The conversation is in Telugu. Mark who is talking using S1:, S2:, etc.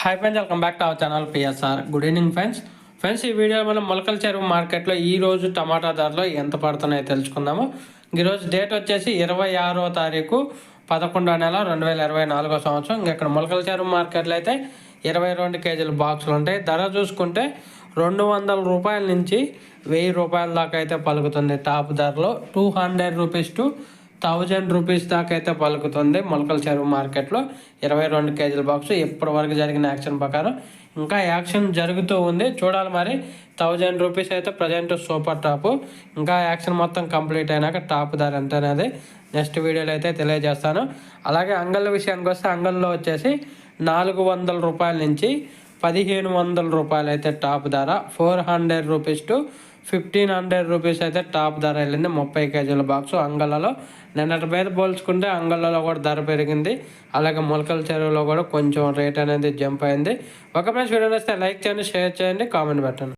S1: Hi friends welcome back to our channel PSR good evening friends friends ఈ వీడియో మనం మొలకల చెరువు మార్కెట్లో ఈ రోజు టమాటా ధరలు ఎంత పడుతున్నాయో తెలుసుకుందాము. ఈరోజు డేట్ వచ్చేసి ఇరవై ఆరో తారీఖు పదకొండో నెల రెండు వేల ఇరవై నాలుగో సంవత్సరం. ఇంకా ఇక్కడ మొలకల చెరువు మార్కెట్లో అయితే ఇరవై రెండు కేజీల బాక్సులు ఉంటాయి. ధర చూసుకుంటే రెండు వందల రూపాయల నుంచి వెయ్యి రూపాయల దాకా అయితే పలుకుతుంది. టాప్ ధరలో two hundred rupees to thousand rupees దాకా అయితే పలుకుతుంది. మొలకల చెరువు మార్కెట్లో ఇరవై రెండు కేజీల బాక్స్ ఇప్పటి వరకు జరిగిన యాక్షన్ ప్రకారం. ఇంకా యాక్షన్ జరుగుతూ ఉంది. చూడాలి మరి. థౌజండ్ రూపీస్ అయితే ప్రజెంట్ సూపర్ టాప్. ఇంకా యాక్షన్ మొత్తం కంప్లీట్ అయినాక టాప్ ధర ఎంత అనేది నెక్స్ట్ వీడియోలో అయితే తెలియజేస్తాను. అలాగే అంగళ్ళ విషయానికి వస్తే అంగల్లో వచ్చేసి నాలుగు వందల రూపాయల నుంచి పదిహేను వందల రూపాయలు అయితే టాప్ ధర four hundred rupees to fifteen hundred rupees అయితే టాప్ ధర వెళ్ళింది ముప్పై కేజీల బాక్స్. అంగళ్ళలో నిన్నటి మీద పోల్చుకుంటే అంగళ్ళలో కూడా ధర పెరిగింది. అలాగే మొలకల చెరువులో కూడా కొంచెం రేట్ అనేది జంప్ అయింది. ఒక ఫ్రెండ్స్ వీడియో వస్తే లైక్ చేయండి షేర్ చేయండి కామెంట్ పెట్టండి.